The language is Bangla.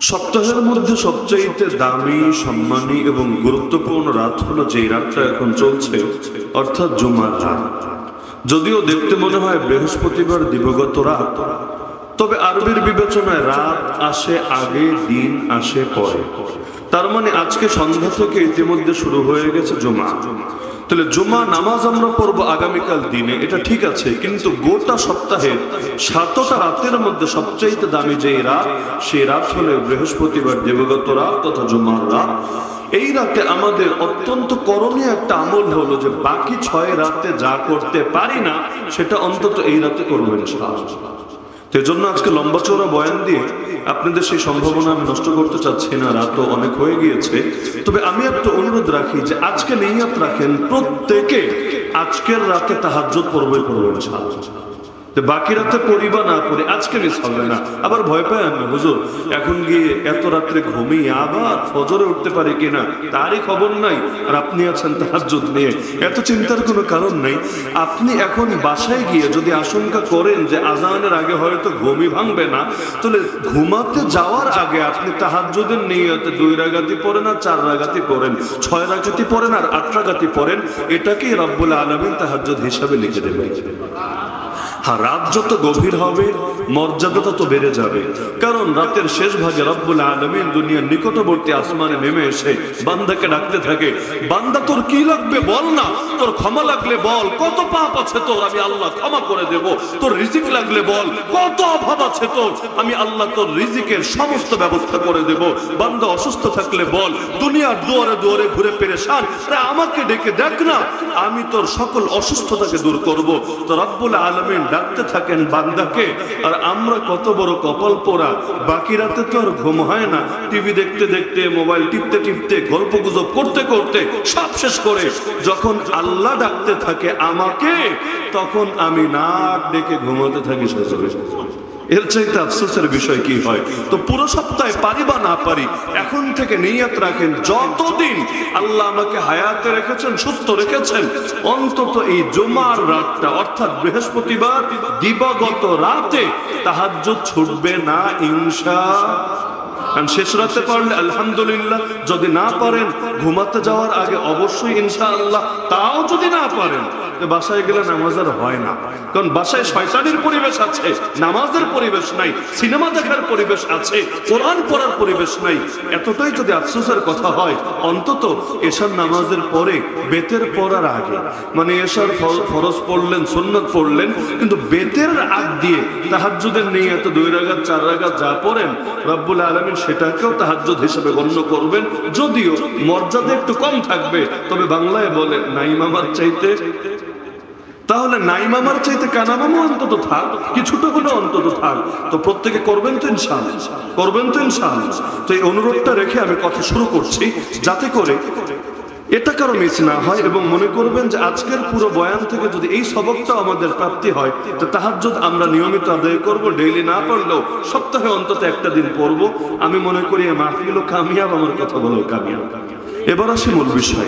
সপ্তাহের মধ্যে সবচাইতে দামি, সম্মানী এবং গুরুত্বপূর্ণ রাত হলো যে রাতটা এখন চলছে, অর্থাৎ জুমার রাত। যদিও দেখতে মনে হয় বৃহস্পতিবার দিবগত রাত, তবে আরবির বিবেচনায় রাত আসে আগে, দিন আসে পরে। তার মানে আজকে সন্ধ্যা থেকে ইতিমধ্যে শুরু হয়ে গেছে জুমা। তাহলে জুমা নামাজ আমরা পড়ব আগামীকাল দিনে, এটা ঠিক আছে, কিন্তু গোটা সপ্তাহে সাতটা রাতের মধ্যে সবচাইতে দামি যে রাত, সেই রাত হলে বৃহস্পতিবার দেবগত রাত তথা জুমার রাত। এই রাতে আমাদের অত্যন্ত করণীয় একটা আমল হলো যে বাকি ছয় রাতে যা করতে পারি না, সেটা অন্তত এই রাতে করবেন তো জন্য আজকে লম্বা চৌড়া বয়ান দিয়ে আপনাদের সেই সম্ভাবনা আমি নষ্ট করতে চাচ্ছি না, রাতও অনেক হয়ে গিয়েছে। তবে আমি একটা অনুরোধ রাখি যে আজকে নেই রাখেন প্রত্যেকে। আজকের রাতে তাহাজ্জুদ পড়বে পড়বেন তো বাকি রাতে পড়িবা না পড়ে, আজকে মিস হবে না। আবার ভয় পায় না, হুজুর, এখন গিয়ে এত রাত্রে ঘুমিয়ে আবার ফজরে উঠতে পারি কিনা, তারই খবর নাই। আর আপনি আছেন তাহাজ্জুদ নিয়ে। এত চিন্তার কোনো কারণ নাই। আপনি এখন বাসায় গিয়ে যদি আশঙ্কা করেন যে আজানের আগে হয়তো ঘুমই ভাঙবে না, তাহলে ঘুমাতে যাওয়ার আগে আপনি তাহাজ্জুদের নিয়তে দুই রাগাতি পড়েন আর চার রাগাতি পড়েন। ছয় রাগাতি পড়েন আর আট রাগাতি পড়েন, এটাকেই রব্বুল আলমিন তাহাজ্জুদ হিসাবে লিখে দেবেন। হ্যাঁ রাত যত গভীর হবে, মর্যাদা তত বেড়ে যাবে। কারণ রাতের শেষ ভাগে রব্বুল আলমিন দুনিয়ার নিকটবর্তী আসমানে নেমে এসে বান্দাকে ডাকতে থাকে, বান্দা, তোর কি লাগবে বল না? তোর ক্ষমা লাগলে বল। কত পাপ আছে তোর, আমি আল্লাহ ক্ষমা করে দেব। তোর রিজিক লাগলে বল। কত অভাব আছে তোর, আমি আল্লাহ তোর রিজিকের সমস্ত ব্যবস্থা করে দেব। বান্দা অসুস্থ থাকলে বল, দুনিয়ার দুয়ারে দুয়ারে ঘুরে পেরেশান। আমাকে ডেকে দেখ না, আমি তোর সকল অসুস্থতাকে দূর করব। তো রব্বুল আলমিন ডাকতে থাকেন বান্দাকে আর আমরা কত বড় কপাল পোড়া বাকি রাতে তো আর ঘুম হয় না। টিভি দেখতে দেখতে, মোবাইল টিপতে টিপতে, গল্প গুজব করতে করতে সব শেষ করে। যখন আল্লাহ ডাকতে থাকে আমাকে, তখন আমি নাক ডেকে ঘুমাতে থাকি সজরে। এর চাইতে আফসোসের বিষয় কি হয়? তো পুরো সপ্তাহে পারি বা না পারি, এখন থেকে নিয়ত রাখেন, যতদিন আল্লাহ আমাকে হায়াতে রেখেছেন, সুস্থ রেখেছেন, অন্তত এই জুমার রাতটা, অর্থাৎ বৃহস্পতিবার, দিবাগত রাতে তাহাজ্জুদ ছুটবে না, ইনশা। কারণ শেষ রাতে পারলে আলহামদুলিল্লাহ, যদি না পারেন, ঘুমাতে যাওয়ার আগে অবশ্যই ইনশাআল্লাহ তাও যদি না পারেন বাসায় গেলে নামাজ আর হয় না। কারণ বাসায় শয়তানির পরিবেশ আছে, নামাজের পরিবেশ নাই, সিনেমা দেখার পরিবেশ আছে, কোরআন পড়ার পরিবেশ নাই। এতটাই যদি আফসোসের কথা হয়, অন্তত এশার নামাজের পরে, বেতের পড়ার আগে মানে এশার ফরজ পড়লেন, সুন্নত পড়লেন, কিন্তু বেতের আগ দিয়ে তাহাজ্জুদের নেই এত দুই রাগাত, চার রাগাত যা পড়েন, রব্বুল আলমিন সেটাকেও তাহাজ্জুদ হিসেবে গণ্য করবেন। যদিও মর্যাদা একটু কম থাকবে, তবে বাংলায় বলে নাইম আমার চাইতে তাহলে নাইমামার চাইতে কানামামা অন্তত থাক কিছুটা হলে অন্তত থাক। তো প্রত্যেকে করবেন তো ইনশাল করবেন তো ইনশাল তো এই অনুরোধটা রেখে আমি কথা শুরু করছি, যাতে করে এটা কারও মিস না হয় এবং মনে করবেন যে আজকের পুরো বয়ান থেকে যদি এই সবকটা আমাদের প্রাপ্তি হয়, তো তাহাজ্জুদ আমরা নিয়মিত আদায় করব, ডেইলি না পারলেও সপ্তাহে অন্তত একটা দিন পড়ব। আমি মনে করি মাহফিলও কামিয়াব, আমার কথা বলো কামিয়াব। এবার আসি মূল বিষয়।